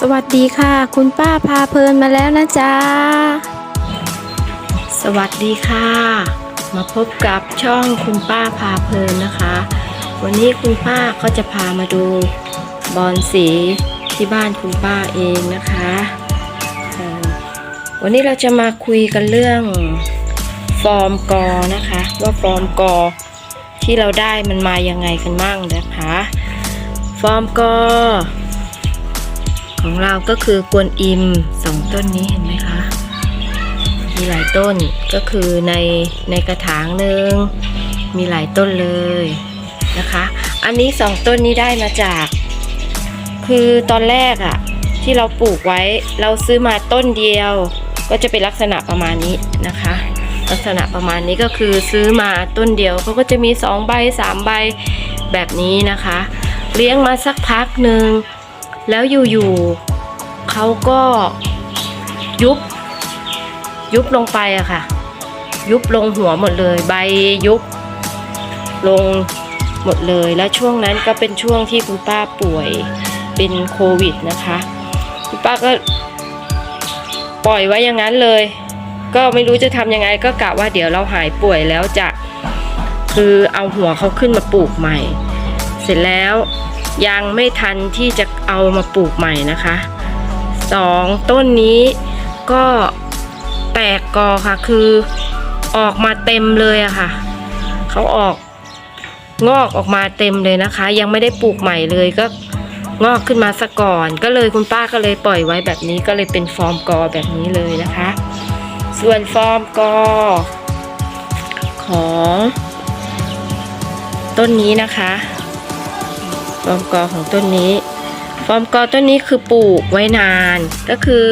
สวัสดีค่ะ คุณป้าพาเพลินมาแล้วนะจ๊ะ สวัสดีค่ะ มาพบกับช่องคุณป้าพาเพลินนะคะ วันนี้คุณป้าก็จะพามาดูบอลสีที่บ้านคุณป้าเองนะคะ วันนี้เราจะมาคุยกันเรื่องฟอร์มกอนะคะ ว่าฟอร์มกอที่เราได้มันมายังไงกันบ้างนะคะ ฟอร์มกอ ของเราก็คือกวนอิมสองต้นนี้เห็นไหมคะมีหลายต้นก็คือในในกระถางหนึ่งมีหลายต้นเลยนะคะ อันนี้สองต้นนี้ได้มาจาก คือตอนแรกอะที่เราปลูกไว้เราซื้อมาต้นเดียว ก็จะเป็นลักษณะประมาณนี้นะคะ ลักษณะประมาณนี้ก็คือซื้อมาต้นเดียวเขาก็จะมีสองใบสามใบแบบนี้นะคะ เลี้ยงมาสักพักหนึ่ง แล้วอยู่ๆเขาก็ยุบ ยุบลงไปอะค่ะ ยุบลงหัวหมดเลย ใบยุบลงหมดเลย แล้วช่วงนั้นก็เป็นช่วงที่คุณป้าป่วยเป็นโควิดนะคะคุณป้าก็ปล่อยไว้อย่างนั้นเลย ก็ไม่รู้จะทำยังไงก็กะว่าเดี๋ยวเราหายป่วยแล้วจะคือเอาหัวเขาขึ้นมาปลูกใหม่ เสร็จแล้ว ยังไม่ทันที่จะเอามาปลูกใหม่นะคะสองต้นนี้ก็แตกกอค่ะ คือออกมาเต็มเลยอะค่ะ เขาออกงอกออกมาเต็มเลยนะคะ ยังไม่ได้ปลูกใหม่เลยก็งอกขึ้นมาซะก่อน ก็เลยคุณป้าก็เลยปล่อยไว้แบบนี้ก็เลยเป็นฟอร์มกอแบบนี้เลยนะคะ ส่วนฟอร์มกอของ ต้นนี้นะคะ อมกอของต้นนี้ ฟอร์มกอต้นนี้คือปลูกไว้นาน ก็คือ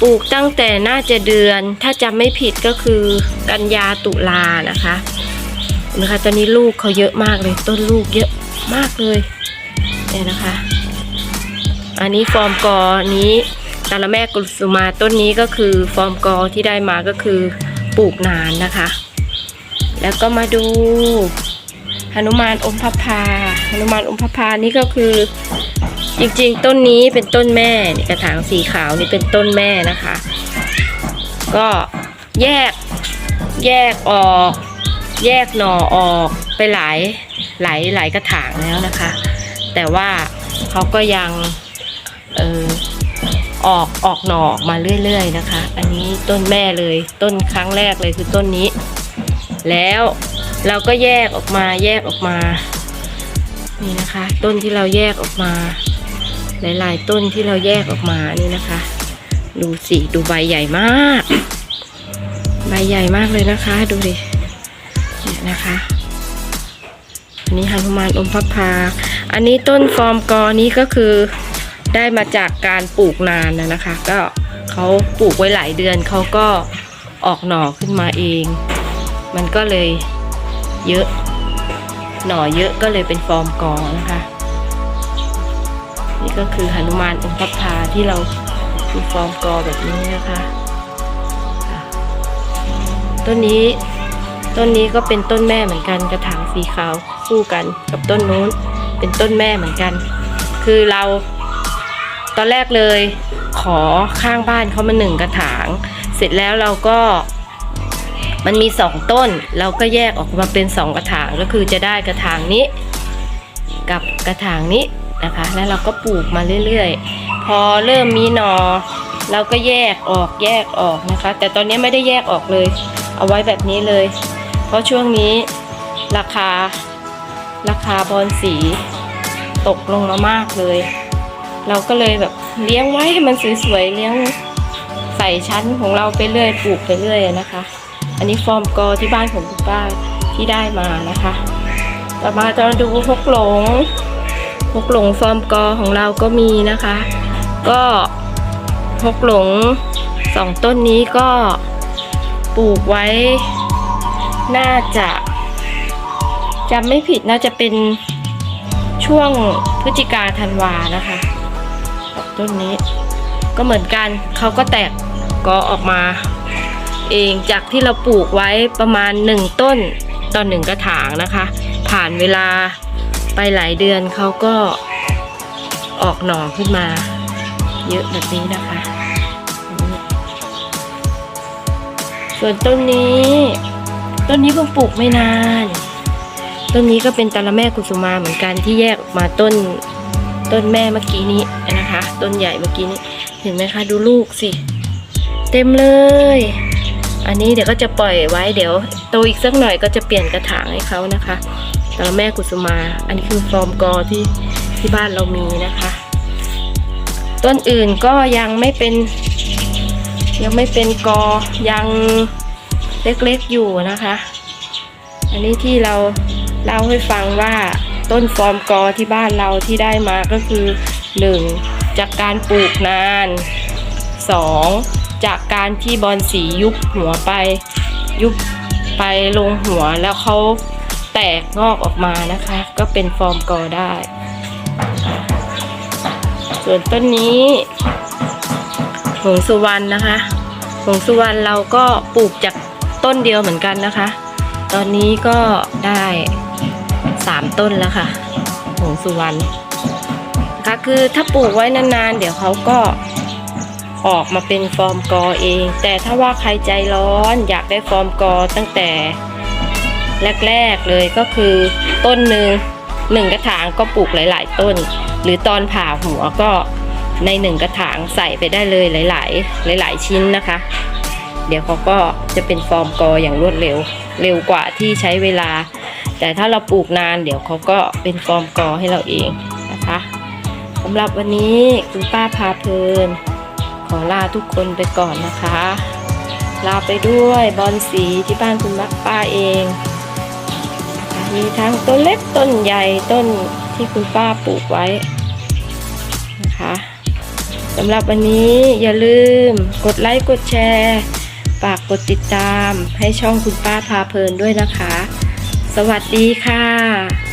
ปลูกตั้งแต่น่าจะเดือน ถ้าจำไม่ผิดก็คือกันยาตุลานะคะนะคะตอนนี้ลูกเขาเยอะมากเลย ต้นลูกเยอะมากเลยเนี่ยนะคะ อันนี้ฟอร์มกอนี้ตาละแม่กุสุมาต้นนี้ก็คือฟอร์มกอที่ได้มาก็คือปลูกนานนะคะ แล้วก็มาดูหนุมานอมพพา นุมานอมพพานี่ก็คือ จริงๆ ต้นนี้เป็นต้นแม่นี่กระถางสีขาวนี่เป็นต้นแม่นะคะ ก็แยกแยกออก แยกหน่อออกไปหลายหลายหลายกระถางแล้วนะคะ แต่ว่าเขาก็ยังเออออกออกหน่อออกมาเรื่อยๆนะคะ อันนี้ต้นแม่เลยต้นครั้งแรกเลยคือต้นนี้ แล้วเราก็แยกออกมาแยกออกมา นี่นะคะ ต้นที่เราแยกออกมา หลาย ๆ ต้นที่เราแยกออกมานี่นะคะ ดูสิดูใบใหญ่มาก ใบใหญ่มากเลยนะคะ ดูดิเนี่ยนะคะอันนี้หนุมานอมพับพา อันนี้ต้นฟอร์มกอนี้ก็คือได้มาจากการปลูกนานนะนะคะ ก็เขาปลูกไว้หลายเดือนเขาก็ออกหน่อขึ้นมาเอง มันก็เลยเยอะ หน่อเยอะก็เลยเป็นฟอร์มกอนะคะ นี่ก็คือหนุมานองค์พระพาที่เราคือฟอร์มกอแบบนี้นะคะค่ะต้นนี้ต้นนี้ก็เป็นต้นแม่เหมือนกันกระถางสีขาวคู่กันกับต้นนู้นเป็นต้นแม่เหมือนกัน คือเราตอนแรกเลยขอข้างบ้านเขามาหนึ่งกระถาง เสร็จแล้วเราก็ มันมีสองต้นเราก็แยกออกมาเป็นสองกระถางก็คือจะได้กระถางนี้ กับกระถางนี้นะคะ แล้วเราก็ปลูกมาเรื่อยๆ พอเริ่มมีหนอ เราก็แยกออกแยกออกนะคะ แต่ตอนนี้ไม่ได้แยกออกเลย เอาไว้แบบนี้เลย เพราะช่วงนี้ราคาราคาบอลสีตกลงมามากเลย เราก็เลยแบบเลี้ยงไว้ให้มันสวยๆเลี้ยงใส่ชั้นของเราไปเรื่อยปลูกไปเรื่อยนะคะ อันนี้ฟอร์มกอที่บ้านของคุณป้าที่ได้มานะคะ ต่อมาจะมาดูฮกหลงฮกหลงฟอร์มกอของเราก็มีนะคะ ก็ฮกหลงสองต้นนี้ก็ปลูกไว้ น่าจะจำไม่ผิดน่าจะเป็นช่วงพฤศจิกาธันวานะคะต้นนี้ ก็เหมือนกันเขาก็แตกกอออกมา เองจากที่เราปลูกไว้ประมาณหนึ่งต้นต่อหนึ่งกระถางนะคะ ผ่านเวลาไปหลายเดือนเขาก็ออกหน่อขึ้นมา เยอะแบบนี้นะคะ ส่วนต้นนี้ ต้นนี้เพิ่งปลูกไม่นาน ต้นนี้ก็เป็นตะละแม่กุสุมาเหมือนกันที่แยกออกมาต้นต้นแม่เมื่อกี้นี้นะคะ ต้นใหญ่เมื่อกี้นี้ เห็นไหมคะ ดูลูกสิ เต็มเลย อันนี้เดี๋ยวก็จะปล่อยไว้เดี๋ยวโตอีกสักหน่อยก็จะเปลี่ยนกระถางให้เขานะคะตะละแม่กุสุมา อันนี้คือฟอร์มกอที่ที่บ้านเรามีนะคะ ต้นอื่นก็ยังไม่เป็น ยังไม่เป็นกอยังเล็กๆอยู่นะคะ อันนี้ที่เราเล่าให้ฟังว่าต้นฟอร์มกอที่บ้านเราที่ได้มาก็คือหนึ่งจากการปลูกนานสอง จากการที่บอลสียุบหัวไปยุบไปลงหัวแล้วเขาแตกงอกออกมานะคะ ก็เป็นฟอร์มกอได้ ส่วนต้นนี้หงสุวรรณนะคะหงสุวรรณเราก็ปลูกจากต้นเดียวเหมือนกันนะคะ ตอนนี้ก็ได้สามต้นแล้วค่ะหงสุวรรณนะคะคือถ้าปลูกไว้นานๆ เดี๋ยวเขาก็ ออกมาเป็นฟอร์มกอเอง แต่ถ้าว่าใครใจร้อนอยากได้ฟอร์มกอตั้งแต่ แรกๆเลยก็คือต้นหนึ่งหนึ่งกระถางก็ปลูกหลาย ๆ ต้น หรือตอนผ่าหัวก็ในหนึ่งกระถางใส่ไปได้เลยหลาย ๆ หลาย ๆ ชิ้นนะคะ เดี๋ยวเขาก็จะเป็นฟอร์มกออย่างรวดเร็ว เร็วกว่าที่ใช้เวลา แต่ถ้าเราปลูกนานเดี๋ยวเขาก็เป็นฟอร์มกอให้เราเองนะคะสำหรับวันนี้คุณป้าพาเพลิน ขอลาทุกคนไปก่อนนะคะ ลาไปด้วยบอนสีที่บ้านคุณมักป้าเองมีทั้งต้นเล็กต้นใหญ่ต้นที่คุณป้าปลูกไว้นะคะสำหรับวันนี้อย่าลืมกดไลค์กดแชร์ฝากกดติดตามให้ช่องคุณป้าพาเพลินด้วยนะคะ สวัสดีค่ะ